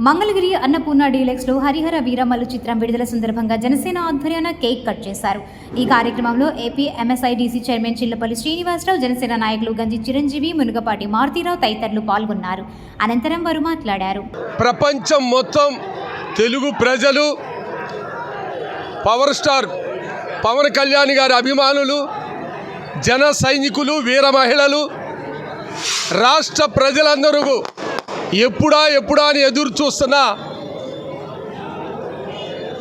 మంగళగిరి అన్నపూర్ణ డీలెక్స్లో హరిహర వీరమల్లు చిత్రం విడుదల సందర్భంగా జనసేన ఆధ్వర్యాన కేక్ కట్ చేశారు. ఈ కార్యక్రమంలో AP MSIDC chairman Chillapalli Srinivasarao Janasena నాయకులు గంజి చిరంజీవి మునుగపాటి మారుతీరావు తదితరులు పాల్గొన్నారు. అనంతరం వారు మాట్లాడారు. ప్రపంచం మొత్తం తెలుగు ప్రజలు పవర్ స్టార్ పవన్ కళ్యాణ్ గారి అభిమానులు జన సైనికులు వీర మహిళలు రాష్ట్ర ప్రజలందరూ ఎప్పుడా ఎప్పుడా అని ఎదురు చూస్తున్న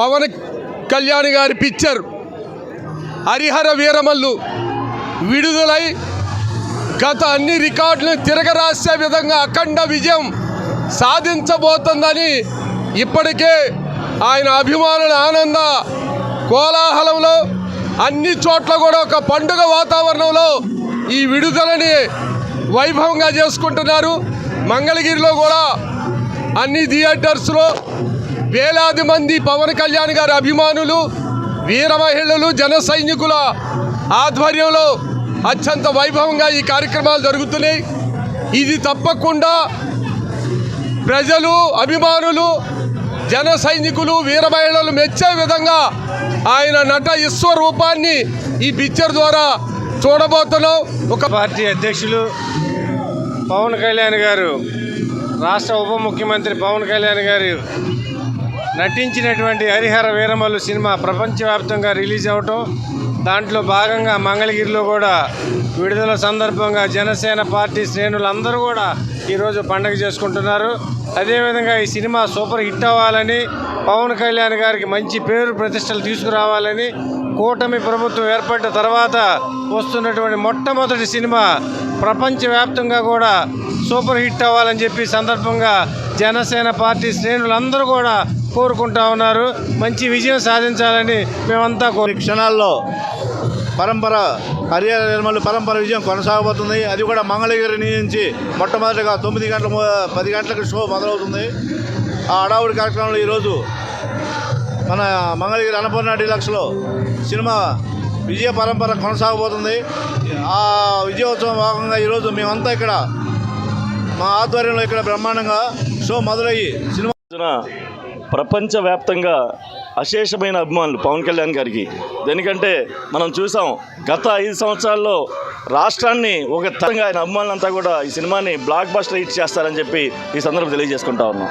పవన్ కళ్యాణ్ గారి పిక్చర్ హరిహర వీరమల్లు విడుదలై గత అన్ని రికార్డులను తిరగరాసే విధంగా అఖండ విజయం సాధించబోతుందని ఇప్పటికే ఆయన అభిమానుల ఆనంద కోలాహలంలో అన్ని చోట్ల కూడా ఒక పండుగ వాతావరణంలో ఈ విడుదలని వైభవంగా చేసుకుంటున్నారు. మంగళగిరిలో కూడా అన్ని థియేటర్స్లో వేలాది మంది పవన్ కళ్యాణ్ గారి అభిమానులు వీర మహిళలు జన సైనికుల ఆధ్వర్యంలో అత్యంత వైభవంగా ఈ కార్యక్రమాలు జరుగుతున్నాయి. ఇది తప్పకుండా ప్రజలు అభిమానులు జన సైనికులు వీర మహిళలు మెచ్చే విధంగా ఆయన నట విశ్వరూపాన్ని ఈ పిక్చర్ ద్వారా చూడబోతున్నాం. ఒక పార్టీ అధ్యక్షులు పవన్ కళ్యాణ్ గారు రాష్ట్ర ఉప ముఖ్యమంత్రి పవన్ కళ్యాణ్ గారు నటించినటువంటి హరిహర వీరమల్లు సినిమా ప్రపంచవ్యాప్తంగా రిలీజ్ అవటం దాంట్లో భాగంగా మంగళగిరిలో కూడా విడుదల సందర్భంగా జనసేన పార్టీ శ్రేణులందరూ కూడా ఈరోజు పండగ చేసుకుంటున్నారు. అదేవిధంగా ఈ సినిమా సూపర్ హిట్ అవ్వాలని పవన్ కళ్యాణ్ గారికి మంచి పేరు ప్రతిష్టలు తీసుకురావాలని కూటమి ప్రభుత్వం ఏర్పడిన తర్వాత వస్తున్నటువంటి మొట్టమొదటి సినిమా ప్రపంచవ్యాప్తంగా కూడా సూపర్ హిట్ అవ్వాలని చెప్పి సందర్భంగా జనసేన పార్టీ శ్రేణులందరూ కూడా కోరుకుంటా ఉన్నారు. మంచి విజయం సాధించాలని మేమంతా కోరు కొన్ని క్షణాల్లో పరంపర హరిహర నిర్మల పరంపర విజయం కొనసాగబోతుంది. అది కూడా మంగళగిరి నుంచి మొట్టమొదటిగా తొమ్మిది గంటల పది గంటలకు షో మొదలవుతుంది. ఆ హడావుడి కార్యక్రమంలో ఈరోజు మన మంగళగిరి అన్నపూర్ణ డీలక్స్లో సినిమా విజయ పరంపర కొనసాగబోతుంది. ఆ విజయోత్సవం భాగంగా ఈరోజు మేమంతా ఇక్కడ మా ఆధ్వర్యంలో ఇక్కడ బ్రహ్మాండంగా షో మొదలయ్యి సినిమా ప్రపంచవ్యాప్తంగా అశేషమైన అభిమానులు పవన్ కళ్యాణ్ గారికి. దేనికంటే మనం చూసాం గత ఐదు సంవత్సరాల్లో రాష్ట్రాన్ని ఒక తరంగా ఆయన అభిమానులంతా కూడా ఈ సినిమాని బ్లాక్ బస్టర్ హిట్ చేస్తారని చెప్పి ఈ సందర్భం తెలియజేసుకుంటా ఉన్నాం.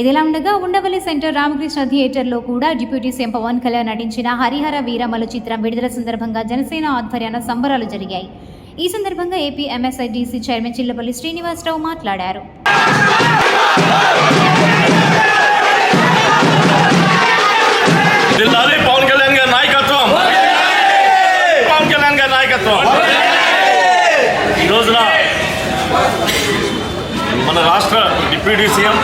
ఇదిలా ఉండగా ఉండవల్లి సెంటర్ రామకృష్ణ థియేటర్లో కూడా డిప్యూటీ సీఎం పవన్ కళ్యాణ్ నటించిన హరిహర వీరమలు చిత్రం విడుదల సందర్భంగా జనసేన ఆధ్వర్యాన సంబరాలు జరిగాయి. ఈ సందర్భంగా AP MSIDC chairman Chillapalli Srinivasarao మాట్లాడారు. పవన్ కళ్యాణ్ గారి నాయకత్వం. పవన్ కళ్యాణ్ గారి నాయకత్వం. ఈ రోజున మన రాష్ట్ర డిప్యూటీ సీఎం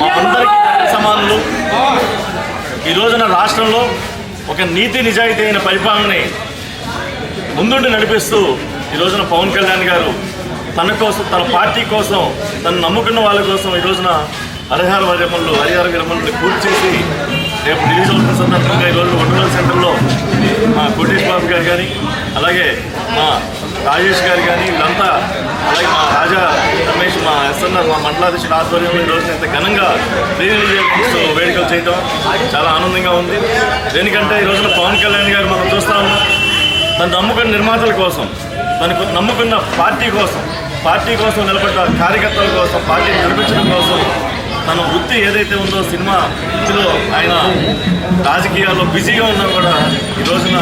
మా అందరికీ సమానులు. ఈ రోజున రాష్ట్రంలో ఒక నీతి నిజాయితీ అయిన పరిపాలనని ముందుండి నడిపిస్తూ ఈ రోజున పవన్ కళ్యాణ్ గారు తన కోసం తన పార్టీ కోసం తను నమ్ముకున్న వాళ్ళ కోసం ఈ రోజున హరిహర విరమలు హరిహర విరమల్ని పూర్తి చేసి రేపు రిలీజ్ అవుతున్న సందర్భంగా ఈరోజు రోజు సెంటర్లో మా కోటేష్ బాబు గారు కానీ అలాగే మా రాజేష్ గారు కానీ వీళ్ళంతా అలాగే మా రాజా రమేష్ మా ఎస్ఎన్ఆర్ మా మండలాధీశుడు ఆధ్వర్యంలో ఈరోజు ఇంత ఘనంగా రీ రిలీజ్ వేడుకలు చేయడం చాలా ఆనందంగా ఉంది. దేనికంటే ఈ రోజున పవన్ కళ్యాణ్ గారు మనం చూస్తాము తను నమ్ముకున్న నిర్మాతల కోసం తనకు నమ్ముకున్న పార్టీ కోసం పార్టీ కోసం నిలబడ్డ కార్యకర్తల కోసం పార్టీని నడిపించడం కోసం తన వృత్తి ఏదైతే ఉందో సినిమా వృత్తిలో ఆయన రాజకీయాల్లో బిజీగా ఉన్నా కూడా ఈ రోజున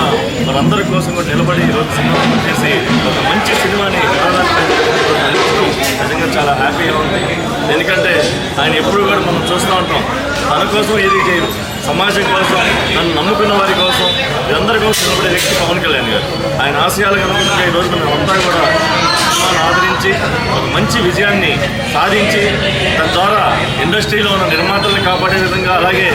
మనందరి కోసం కూడా నిలబడి ఈరోజు సినిమా చేసి ఒక మంచి సినిమాని నిలబడడం నిజంగా చాలా హ్యాపీగా ఉంది ఎందుకంటే ఆయన ఎప్పుడు కూడా మనం చూస్తూ ఉంటాం. తన కోసం ఏది చేయరు సమాజం కోసం నన్ను నమ్ముకున్న వారి కోసం వీరందరి కోసం నిలబడే వ్యక్తి పవన్ కళ్యాణ్ గారు. ఆయన ఆశయాలకు అనుగుణంగా ఈ రోజు మనం అంతా కూడా ఆదరించి ఒక మంచి విజయాన్ని సాధించి తద్వారా ఇండస్ట్రీలో ఉన్న నిర్మాతల్ని కాపాడే విధంగా అలాగే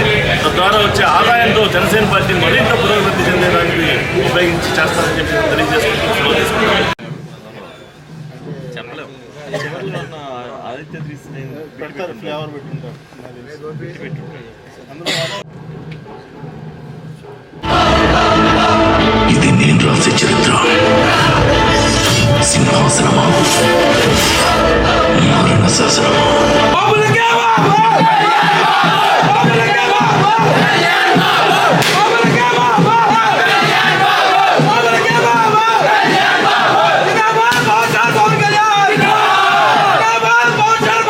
తద్వారా వచ్చే ఆదాయంతో జనసేన పార్టీ మరింత పురోగతి చెందేదానికి ఉపయోగించి చేస్తారని చెప్పి తెలియజేసుకుంటున్నాం సెలవు తీసుకుంటాం. ఇది నేను రాసే చరిత్ర సింహాసనమా మరణ